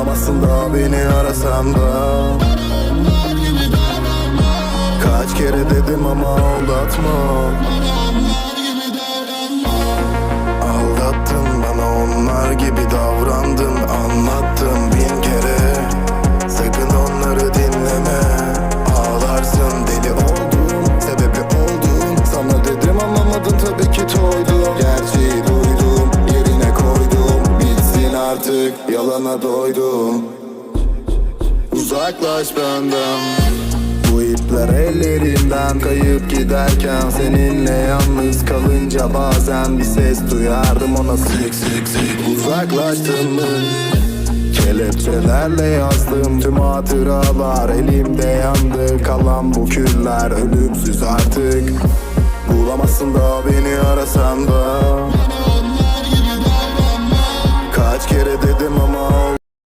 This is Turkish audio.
Bulamazsın da beni arasan da. Kaç kere dedim ama aldatma artık Yalana doydum. Uzaklaş benden. Bu ipler ellerimden kayıp giderken Seninle yalnız kalınca bazen bir ses duyardım ona. Sık sık sık Uzaklaştın mı? Kelepçelerle yazdım tüm hatıralar. Elimde yandı kalan bu küller Ölümsüz artık. Bulamazsın da beni arasan kere dedim ama